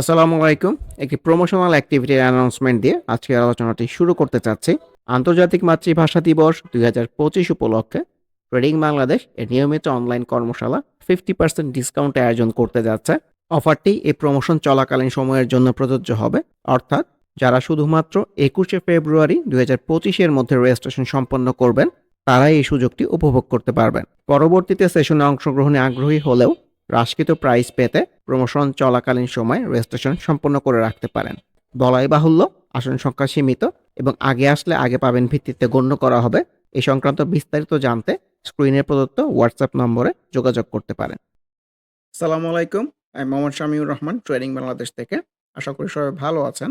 আসসালামু আলাইকুম। একটি প্রমোশনাল অ্যাক্টিভিটির অ্যানাউন্সমেন্ট দিয়ে আজকের আলোচনাটি শুরু করতে চাচ্ছি। আন্তর্জাতিক মাতৃভাষা দিবস দুই হাজার পঁচিশ উপলক্ষে ট্রেডিং বাংলাদেশ এর নিয়মিত অনলাইন কর্মশালা ফিফটি পার্সেন্ট ডিসকাউন্ট আয়োজন করতে যাচ্ছে। অফারটি এই প্রমোশন চলাকালীন সময়ের জন্য প্রযোজ্য হবে। অর্থাৎ যারা শুধুমাত্র একুশে ফেব্রুয়ারি দুই হাজার পঁচিশের মধ্যে রেজিস্ট্রেশন সম্পন্ন করবেন, তারাই এই সুযোগটি উপভোগ করতে পারবেন। পরবর্তীতে সেশনে অংশগ্রহণে আগ্রহী হলেও হ্রাসকৃত প্রাইস পেতে প্রমোশন চলাকালীন সময় রেজিস্ট্রেশন সম্পন্ন করে রাখতে পারেন। বলাই বাহুল্য, আসন সংখ্যা সীমিত এবং আগে আসলে আগে পাবেন ভিত্তিতে গণ্য করা হবে এই সংক্রান্ত বিস্তারিত জানতে স্ক্রিনে প্রদত্ত হোয়াটসঅ্যাপ নম্বরে যোগাযোগ করতে পারেন। সালামু আলাইকুম, আমি মোহাম্মদ শামিউর রহমান ট্রেডিং বাংলাদেশ থেকে। আশা করি সবাই ভালো আছেন।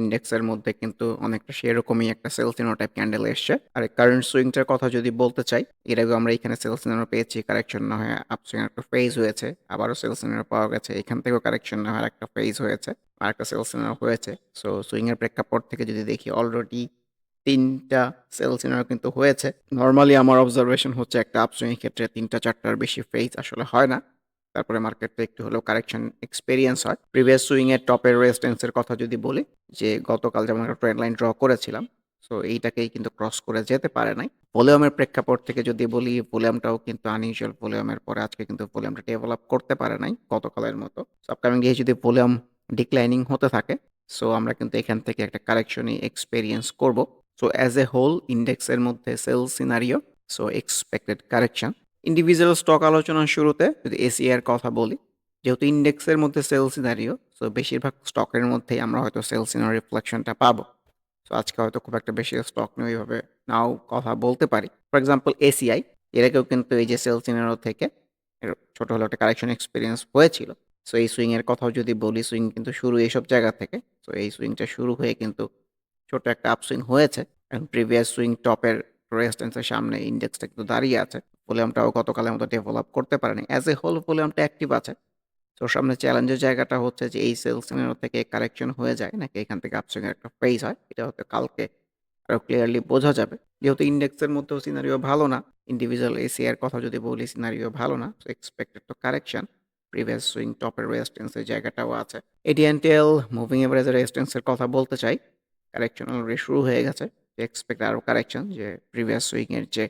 ইন্ডেক্সের মধ্যে কিন্তু অনেকটা সেরকমই একটা সেলসিনো টাইপ ক্যান্ডেল এসছে। আর কারেন্ট সুইংটার কথা যদি বলতে চাই, এর আগে আমরা এখানে সেলসিনো পেয়েছি কারেকশন না হয়ে আপসুইং একটা ফেজ হয়েছে, আবারও সেলসিনো পাওয়া গেছে, এখান থেকেও কারেকশন না হয়ে একটা ফেজ হয়েছে, আর একটা সেলসিনো হয়েছে। সো সুইং এর প্রেক্ষাপট থেকে যদি দেখি অলরেডি তিনটা সেলসিনার কিন্তু হয়েছে। নর্মালি আমার অবজারভেশন হচ্ছে একটা আপসুইং ক্ষেত্রে তিনটা, চারটার বেশি ফেজ আসলে হয় না। তারপরে মার্কেটটা একটু হলেও কারেকশন এক্সপেরিয়েন্স হয়। প্রিভিয়াস সুইং এর টপের রেজিস্ট্যান্সের কথা যদি বলি, যে গতকাল যেমন একটা ট্রেন্ড লাইন ড্র করেছিলাম সো এইটাকেই কিন্তু ক্রস করে যেতে পারে নাই। ভলিউমের প্রেক্ষাপট থেকে যদি বলি ভলিউমটাও কিন্তু আনইউজুয়াল ভলিউমের পরে আজকে কিন্তু ভলিউমটা ডেভেলপ করতে পারে নাই গতকালের মতো। আপকামিং ডে যদি ভলিউম ডিক্লাইনিং হতে থাকে সো আমরা কিন্তু এখান থেকে একটা কারেকশনই এক্সপেরিয়েন্স করব। সো অ্যাজ এ হোল ইন্ডেক্সের মধ্যে sell scenario so expected correction individual stock আলোচনার শুরুতে যদি এসিআর কথা বলি, যেহেতু ইন্ডেক্সের মধ্যে সেল সিনারিও সো বেশিরভাগ স্টকের মধ্যেই আমরা হয়তো সেল সিনার রিফ্লেকশনটা পাবো। সো আজকে হয়তো খুব একটা বেশি স্টক নিয়ে ওইভাবে নাও কথা বলতে পারি। ফর এক্সাম্পল এসিআই এর আগেও কিন্তু এই যে সেল সিনারো থেকে ছোট হলো একটা কারেকশন এক্সপিরিয়েন্স হয়েছিল। সো এই সুইংয়ের কথাও যদি বলি সুইং কিন্তু শুরু এইসব জায়গা থেকে সো এই সুইংটা শুরু হয়ে কিন্তু ছোট একটা আপসুইং হয়েছে। এবং প্রিভিয়াস সুইং টপের রেজিস্ট্যান্সের সামনে ইন্ডেক্সটা কিন্তু দাঁড়িয়ে আছে। ভলিউমটাও গতকালের মতো ডেভেলপ করতে পারেনি। অ্যাজ এ হোল ভলিউমটা অ্যাক্টিভ আছে। তো সামনে চ্যালেঞ্জের জায়গাটা হচ্ছে যে, এই সেলস থেকে কারেকশন হয়ে যায়, নাকি এখান থেকে আপসুইং একটা ফেজ হয়, এটা হয়তো কালকে আরও ক্লিয়ারলি বোঝা যাবে। যেহেতু ইন্ডেক্সের মধ্যেও সিনারিও ভালো না ইন্ডিভিজুয়াল এসিআর কথা যদি বলি সিনারিও ভালো না সো এক্সপেক্টেড তো কারেকশন প্রিভিয়াস সুইং টপের রেজিস্ট্যান্সের জায়গাটাও আছে। এডিএনটিএল মুভিং এভারেজের রেজিস্ট্যান্সের কথা বলতে চাই কারেকশন অলরেডি শুরু হয়ে গেছে। এক্সপেক্ট আরও কারেকশন যে প্রিভিয়াস সুইংয়ের যে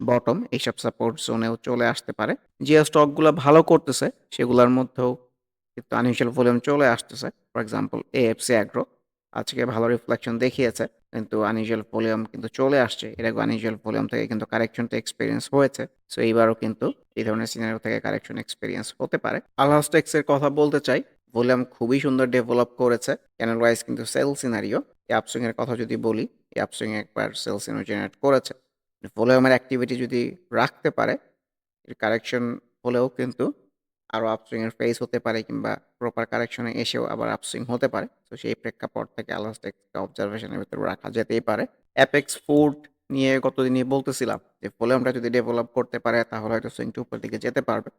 বটম এইসব সাপোর্ট জোনেও চলে আসতে পারে। যে স্টকগুলো ভালো করতেছে, সেগুলোর মধ্যেও কিন্তু আনইউজুয়াল ভলিউম চলে আসতেছে। ফর এক্সাম্পল এএফসি অ্যাগ্রো আজকে ভালো রিফ্লেকশন দেখিয়েছে, কিন্তু আনইউজুয়াল ভলিউম কিন্তু চলে আসছে। এর আগে আনইউজুয়াল ভলিউম থেকে কিন্তু কারেকশনটা এক্সপিরিয়েন্স হয়েছে। সো এইবারও কিন্তু এই ধরনের সিনারিও থেকে কারেকশন এক্সপিরিয়েন্স হতে পারে। আলহাস্টেক্সের কথা বলতে চাই ভলিউম খুবই সুন্দর ডেভেলপ করেছে। ক্যানেল ওয়াইজ কিন্তু সেল সিনারিও এই আপসুইং এর কথা যদি বলি, এই আপসুইং একবার সেল সিনারিও জেনারেট করেছে। ভলিউমের অ্যাক্টিভিটি যদি রাখতে পারে, এর কারেকশন হলেও কিন্তু আরও আপসুইং এর ফেস হতে পারে কিংবা প্রপার কারেকশনে এসেও আবার আপসুইং হতে পারে। তো সেই প্রেক্ষাপট থেকে আলাস্টেক্সকে অবজারভেশনের ভিতরে রাখা যেতেই পারে। অ্যাপেক্স ফুড নিয়ে গতদিনই বলতেছিলাম যে ভলিউমটা যদি ডেভেলপ করতে পারে, তাহলে হয়তো সুইংটা উপর দিকে যেতে পারবে।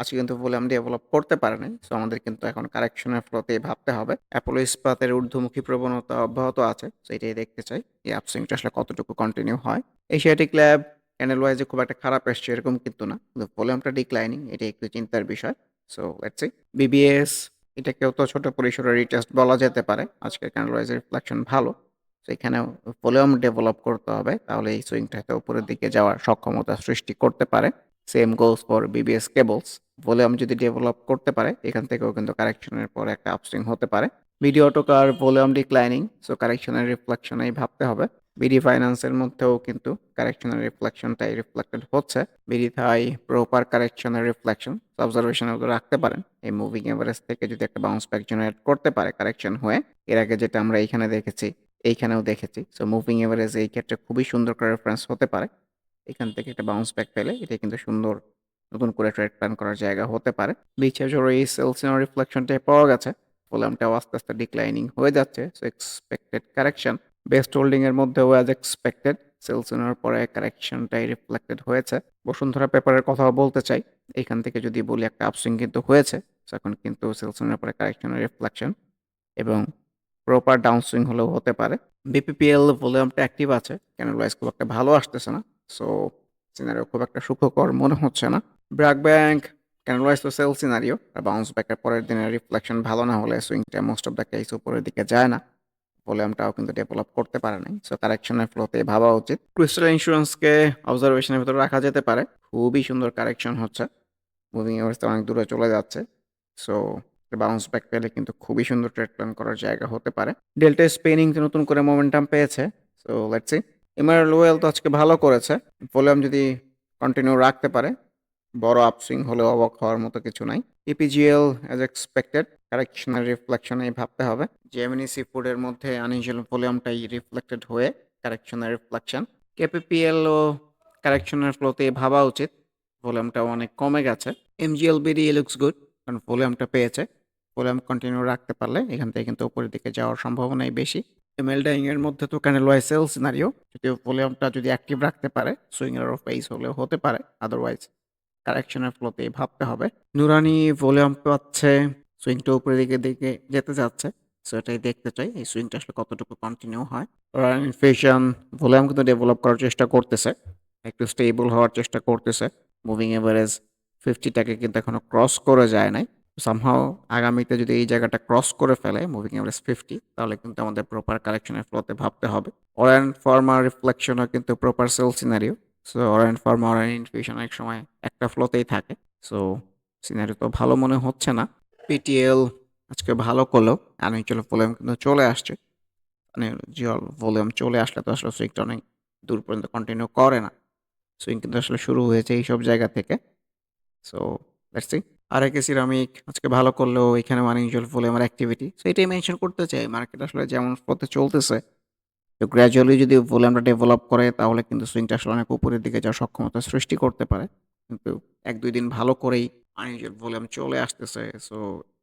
আজকে কিন্তু ভলিউম ডেভেলপ করতে পারে নাই সো আমাদের কিন্তু এখন কারেকশনের ফ্লোতে ভাবতে হবে। অ্যাপোলো ইস্পাতের ঊর্ধ্বমুখী প্রবণতা অব্যাহত আছে সো এটাই দেখতে চাই এই আপসুইংটা আসলে কতটুকু কন্টিনিউ হয়। এশিয়াটিক ল্যাব ক্যান্ডেল ওয়াইজে খুব একটা খারাপ এসছে, এরকম কিন্তু না। কিন্তু ভলিউমটা ডিক্লাইনিং এটা একটু চিন্তার বিষয়। সো লেটস সি বিবিএস এটাকেও তো ছোট পরিসরে রিটেস্ট বলা যেতে পারে। আজকের ক্যান্ডেল ওয়াইজের রিফ্লেকশন ভালো। তো এখানেও ভলিউম ডেভেলপ করতে হবে। তাহলে এই সুইংটা হয়তো উপরের দিকে যাওয়ার সক্ষমতা সৃষ্টি করতে পারে। Same goes for BBS Cables volume যদি ডেভেলপ করতে পারে, এখান থেকেও কিন্তু কারেকশনের পর একটা আপসুইং হতে পারে। ভিডিও টোকার ভলিউম ডিক্লাইনিং সো কারেকশনের রিফ্লেকশনেই ভাবতে হবে। বিডি ফাইন্যান্সের মধ্যেও কিন্তু কারেকশনের রিফ্লেকশনটাই রিফ্লেক্টেড হচ্ছে। বিডি থাই প্রপার কারেকশনের রিফ্লেকশন অবজারভেশন রাখতে পারেন। এই মুভিং এভারেজ থেকে যদি একটা বাউন্স ব্যাক জেনারেট করতে পারে কারেকশন হয়ে, এর আগে যেটা আমরা এইখানে দেখেছি, এইখানেও দেখেছি। সো মুভিং এভারেজ এই ক্ষেত্রে খুবই সুন্দর করে রেফারেন্স হতে পারে। এখান থেকে একটা বাউন্স ব্যাক পেলে এটা কিন্তু সুন্দর নতুন করে ট্রেড প্ল্যান করার জায়গা হতে পারে। বিচে জোর এই সেলসিনার রিফ্লেকশনটাই পাওয়া গেছে। ভলিউমটাও আস্তে আস্তে ডিক্লাইনিং হয়ে যাচ্ছে। So expected correction Best Holding এর মধ্যেও অ্যাজ এক্সপেক্টেড সেলসিনার পরে কারেকশনটাই রিফ্লেক্টেড হয়েছে। বসুন্ধরা পেপারের কথাও বলতে চাই। এখান থেকে যদি বলি একটা আপসুইং কিন্তু হয়েছে। এখন কিন্তু সেলসিনার পরে কারেকশনের রিফ্লেকশন এবং প্রপার ডাউনসুইং হলেও হতে পারে। বিপিপিএল ভলিউমটা অ্যাক্টিভ আছে। ক্যানেল খুব একটা ভালো আসতেছে না। সো সিনারিও খুব একটা সুখকর মনে হচ্ছে না। ব্র্যাক ব্যাংক ক্যানেল তো সেল সিনারিও আর বাউন্স ব্যাকের পরের দিনের রিফ্লেকশন ভালো না হলে সুইংটা মোস্ট অফ দ্য কেস উপরের দিকে যায় না। ভলিউমটাও কিন্তু ডেভেলপ করতে পারে নাই। সো কারেকশনের ফ্লোতে ভাবা উচিত। ক্রিস্টাল ইন্স্যুরেন্সকে অবজারভেশনের ভিতরে রাখা যেতে পারে। খুবই সুন্দর কারেকশন হচ্ছে। মুভিং এভারেজটা অনেক দূরে চলে যাচ্ছে। সো বাউন্স ব্যাক পেলে কিন্তু খুবই সুন্দর ট্রেড প্ল্যান করার জায়গা হতে পারে। ডেল্টা স্পেনিং নতুন করে মোমেন্টাম পেয়েছে। সো লেটস সি এমআর লোয়েল তো আজকে ভালো করেছে। ভলিউম যদি কন্টিনিউ রাখতে পারে, বড় আপসুইং হলেও অবাক হওয়ার মতো কিছু নাই। ইপিজিএল অ্যাজ এক্সপেক্টেড কারেকশনের রিফ্লেকশনেই ভাবতে হবে। জেমিনি সি ফুডের মধ্যে আনইউজুয়াল ভলিউমটাই রিফ্লেক্টেড হয়ে কারেকশনের রিফ্লেকশন কেপিপিএল ও কারেকশনের ফ্লোতে ভাবা উচিত ভলিউমটা অনেক কমে গেছে। এমজিএল বিডি লুকস গুড কারণ ভলিউমটা পেয়েছে। ভলিউম কন্টিনিউ রাখতে পারলে এখান থেকে কিন্তু উপরের দিকে যাওয়ার সম্ভাবনাই বেশি। এমএল ডাইং এর মধ্যে তো ক্যানেল ওয়াই সেল সিনারিও যদি ভলিউমটা যদি অ্যাক্টিভ রাখতে পারে সুইংয়ের অফ পেস হলেও হতে পারে আদারওয়াইজ কারেকশনের ফ্লোতে ভাবতে হবে। নুরানি ভলিউম পাচ্ছে সুইংটা উপরের দিকে দিকে যেতে যাচ্ছে। সো এটাই দেখতে চাই, এই সুইংটা আসলে কতটুকু কন্টিনিউ হয়। ইনফ্লেশন ভলিউম কিন্তু ডেভেলপ করার চেষ্টা করতেছে, একটু স্টেবল হওয়ার চেষ্টা করতেছে। মুভিং এভারেজ ফিফটিটাকে কিন্তু এখনও ক্রস করে যায় নাই। সামহাও আগামীতে যদি এই জায়গাটা ক্রস করে ফেলে মুভিং এভারেজ ফিফটি তাহলে কিন্তু আমাদের প্রপার কালেকশনের ফ্লোতে ভাবতে হবে। অরেন ফর্মার রিফ্লেকশনও কিন্তু proper sell scenario so Orion Pharma Orion infusion এক সময় একটা ফ্লোতেই থাকে। সো সিনারি তো ভালো মনে হচ্ছে না। পিটিএল আজকে ভালো করলেও আনইউচুয়াল ভলিউম কিন্তু চলে আসছে। আনইউচুয়াল ভলিউম চলে আসলে তো আসলে সুইংটা অনেক দূর পর্যন্ত কন্টিনিউ করে না। সুইং কিন্তু আসলে শুরু হয়েছে এইসব জায়গা থেকে। So let's see RAK Ceramic আজকে ভালো করলেও এখানে আনইউজুয়াল ভলিউমের অ্যাক্টিভিটি সো এটাই মেনশন করতে চাই। মার্কেট আসলে যেমন পথে চলতেছে। তো গ্র্যাজুয়ালি যদি ভলিউমটা ডেভেলপ করে, তাহলে কিন্তু সুইংটা আসলে অনেক উপরের দিকে যাওয়ার সক্ষমতা সৃষ্টি করতে পারে। কিন্তু এক, দুই দিন ভালো করেই আনইউজুয়াল ভলিউম চলে আসতেছে। সো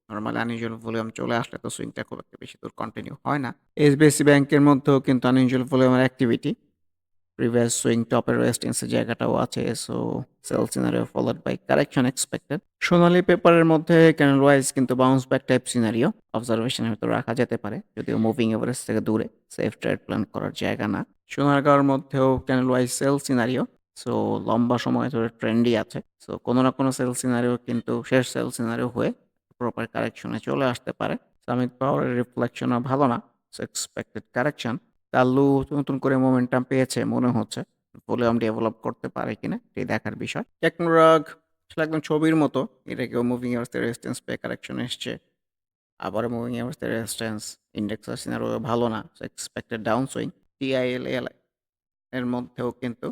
নর্মালি আনইউজুয়াল ভলিউম চলে আসলে তো সুইংটা খুব একটা বেশি দূর কন্টিনিউ হয় না। এসবিএসসি ব্যাংকের মধ্যেও কিন্তু আনইউজুয়াল ভলিউমের অ্যাক্টিভিটি প্রিভিয়াস সুইং টপের রেজিস্ট্যান্সের জায়গাটাও আছে so sell scenario followed by correction expected Sonali পেপারের মধ্যে ক্যানেল ওয়াইজ কিন্তু বাউন্স ব্যাক টাইপ সিনারিও অবজারভেশনের ভিতর রাখা যেতে পারে, যদিও মুভিং এভারেজ থেকে দূরে সেফ ট্রেড প্ল্যান করার জায়গা না। সোনারগাঁওয়ের মধ্যেও channel wise sell scenario so লম্বা সময় ধরে ট্রেন্ডই আছে সো কোনো না কোনো সেল সিনারিও কিন্তু শেষ সেল সিনারিও হয়ে প্রপার কারেকশনে চলে আসতে পারে। সামিক পাওয়ারের রিফ্লেকশনও ভালো না সো এক্সপেক্টেড কারেকশন তাল্লু নতুন করে মোমেন্টাম পেয়েছে মনে হচ্ছে। ভলিউম ডেভেলপ করতে পারে কিনা এটাই দেখার বিষয়। টেকনোরাগ আসলে একদম ছবির মতো। এটা কেউ মুভিং এভার্সতে রেজিস্ট্যান্স পে কারেকশন এসছে। আবার মুভিং এভার্সতে রেজিস্ট্যান্স ইন্ডেক্স সিনারও ভালো না। এক্সপেক্টেড ডাউন সুইং টিআইএল এল এর মধ্যেও কিন্তু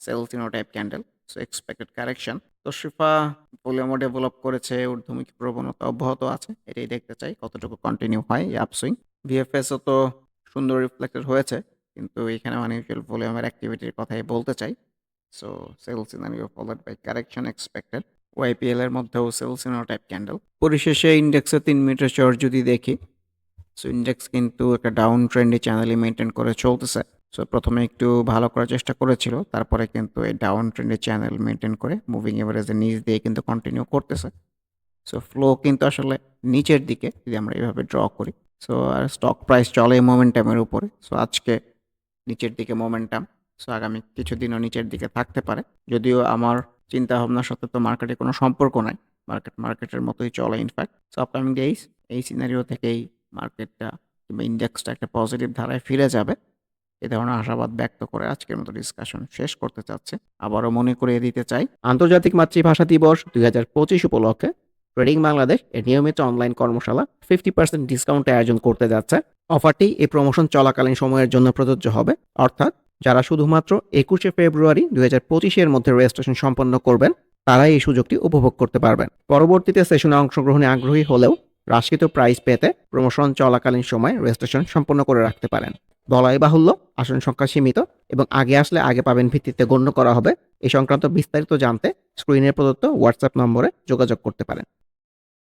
সেলসিনো type candle so expected correction তো শিফা ভলিউমও ডেভেলপ করেছে, ঊর্ধ্বমুখী প্রবণতা অব্যাহত আছে। এটাই দেখতে চাই কতটুকু কন্টিনিউ হয় আপসুইং ভিএফএসও তো সুন্দর রিফ্লেক্টেড হয়েছে, কিন্তু এখানে আনইউজুয়াল ভলিউমের অ্যাক্টিভিটির কথাই বলতে চাই। So sell scenario followed by correction expected YPL এর মধ্যেও সেলস সিনারো টাইপ ক্যান্ডেল পরিশেষে ইন্ডেক্সে তিন মিটার চর যদি দেখি সো ইন্ডেক্স কিন্তু একটা ডাউন ট্রেন্ডে চ্যানেলই মেনটেন করে চলতেছে। সো প্রথমে একটু ভালো করার চেষ্টা করেছিল, তারপরে কিন্তু এই ডাউন ট্রেন্ডের চ্যানেল মেনটেন করে মুভিং এভারেজের নিচ দিয়ে কিন্তু কন্টিনিউ করতেছে। সো ফ্লো কিন্তু আসলে নিচের দিকে, যদি আমরা এইভাবে ড্র করি। সো আর স্টক প্রাইস চলে মোমেন্টামের উপরে। সো আজকে নিচের দিকে মোমেন্টাম সো আগামী কিছুদিনও নিচের দিকে থাকতে পারে। যদিও আমার চিন্তা ভাবনার সাথে তো মার্কেটে কোনো সম্পর্ক নাই। মার্কেট মার্কেটের মতোই চলে in fact so upcoming days এই সিনারিও থেকেই মার্কেটটা কিংবা ইন্ডেক্সটা একটা পজিটিভ ধারায় ফিরে যাবে। এ ধরনের আশাবাদ ব্যক্ত করে আজকের মতো ডিসকাশন শেষ করতে চাচ্ছে। আবারও মনে করিয়ে দিতে চাই, আন্তর্জাতিক মাতৃভাষা দিবস দুই হাজার পঁচিশ উপলক্ষে ট্রেডিং বাংলাদেশ এর নিয়মিত অনলাইন কর্মশালা ফিফটি পার্সেন্ট ডিসকাউন্টে আয়োজন করতে যাচ্ছে। অফারটি এই প্রমোশন চলাকালীন সময়ের জন্য প্রযোজ্য হবে। অর্থাৎ, যারা শুধুমাত্র একুশে ফেব্রুয়ারি দুই হাজার পঁচিশের মধ্যে রেজিস্ট্রেশন সম্পন্ন করবেন, তারাই এই সুযোগটি উপভোগ করতে পারবেন। পরবর্তীতে সেশনে অংশগ্রহণে আগ্রহী হলেও রাশিত প্রাইস পেতে প্রমোশন চলাকালীন সময় রেজিস্ট্রেশন সম্পন্ন করে রাখতে পারেন। বলাই বাহুল্য, আসন সংখ্যা সীমিত এবং আগে আসলে আগে পাবেন ভিত্তিতে গণ্য করা হবে। এই সংক্রান্ত বিস্তারিত জানতে স্ক্রিনে প্রদত্ত হোয়াটসঅ্যাপ নম্বরে যোগাযোগ করতে পারেন।